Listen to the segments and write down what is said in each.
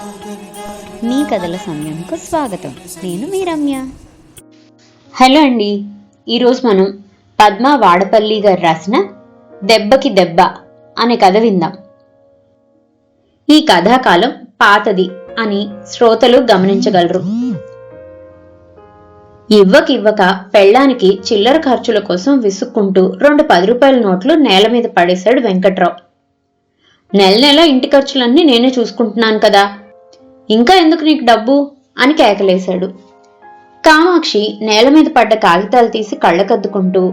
మీ కథల సమయంకు స్వాగతం. నేను మీ రమ్య. హలో అండి. ఈరోజు మనం పద్మ వాడపల్లి గారు రాసిన దెబ్బకి దెబ్బ అనే కథ విందాం. ఈ కథాకాలం పాతది అని శ్రోతలు గమనించగలరు. ఇవ్వకివ్వక పెళ్ళానికి చిల్లర ఖర్చుల కోసం విసుక్కుంటూ రెండు పది రూపాయల నోట్లు నేల మీద పడేశాడు వెంకట్రావు. నెల నెల ఇంటి ఖర్చులన్నీ నేనే చూసుకుంటున్నాను కదా. ఇంకా ఎందుకు నీకు డబ్బు? అని కేకలేశాడు. కామాక్షి నేల మీద పడ్డ కాగితాలు తీసి కళ్ళకద్దుకుంటూ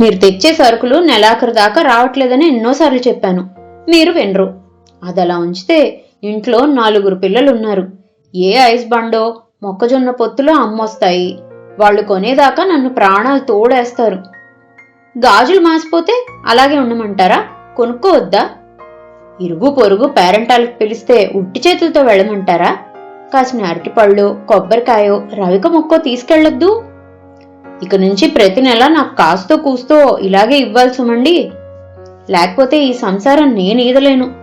మీరు తెచ్చే సరుకులు నెలాఖరు దాకా రావట్లేదని ఎన్నోసార్లు చెప్పాను. మీరు వినరు. అదలా ఉంచితే ఇంట్లో నాలుగురు పిల్లలున్నారు. ఏ ఐస్ బండో మొక్కజొన్న పొత్తులో అమ్మొస్తాయి. వాళ్ళు కొనేదాకా నన్ను ప్రాణాలు తోడేస్తారు. గాజులు మాసిపోతే అలాగే ఉండమంటారా? కొనుక్కోవద్దా? ఇరుగు పొరుగు పేరెంటాలకు పిలిస్తే ఉట్టి చేతులతో వెళ్ళమంటారా? కాసిన అరటిపళ్ళు కొబ్బరికాయో రవిక మొక్కో తీసుకెళ్ళొద్దు ఇక నుంచి ప్రతి నెల నాకు కాస్తో కూస్తో ఇలాగే ఇవ్వాల్సిమండి. లేకపోతే ఈ సంసారం నేను ఈదలేను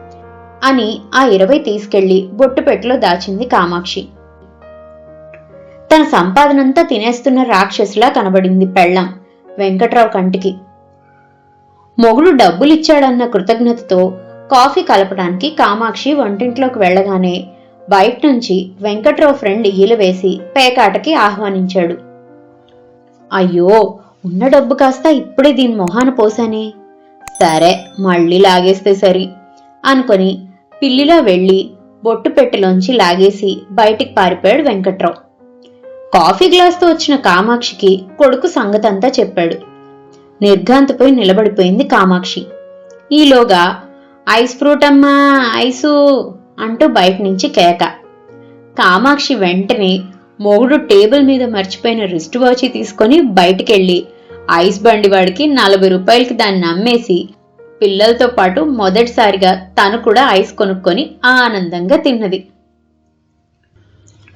అని ఆ ఇరవై తీసుకెళ్ళి బొట్టుపెట్టులో దాచింది కామాక్షి. తన సంపాదనంతా తినేస్తున్న రాక్షసులా కనబడింది పెళ్ళం వెంకట్రావు కంటికి. మొగుడు డబ్బులిచ్చాడన్న కృతజ్ఞతతో కాఫీ కలపడానికి కామాక్షి వంటింట్లోకి వెళ్ళగానే బయట నుంచి వెంకట్రావు ఫ్రెండ్ ఈలు వేసి పేకాటకి ఆహ్వానించాడు. అయ్యో ఉన్న డబ్బు కాస్త ఇప్పుడే దీని మొహాన పోసానే. సరే మళ్ళీ లాగేస్తే సరి అనుకొని పిల్లిలా వెళ్ళి బొట్టు పెట్టెలోంచి లాగేసి బయటికి పారిపోయాడు వెంకట్రావు. కాఫీ గ్లాస్తో వచ్చిన కామాక్షికి కొడుకు సంగతంతా చెప్పాడు. నిర్ఘాంతపోయి నిలబడిపోయింది కామాక్షి. ఈలోగా ఐస్ ఫ్రూట్ అమ్మా ఐసు అంటూ బయట నుంచి కేక. కామాక్షి వెంటనే మొగుడు టేబుల్ మీద మర్చిపోయిన రిస్ట్ వాచి తీసుకొని బయటికెళ్ళి ఐస్ బండి వాడికి నలభై రూపాయలకి దాన్ని అమ్మేసి పిల్లలతో పాటు మొదటిసారిగా తను కూడా ఐస్ కొనుక్కొని ఆనందంగా తిన్నది.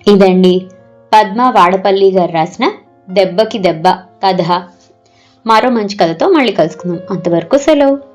ఇదండి పద్మ వాడపల్లి గారు రాసిన దెబ్బకి దెబ్బ కథ. మరో మంచి కథతో మళ్ళీ కలుసుకుందాం. అంతవరకు సెలవు.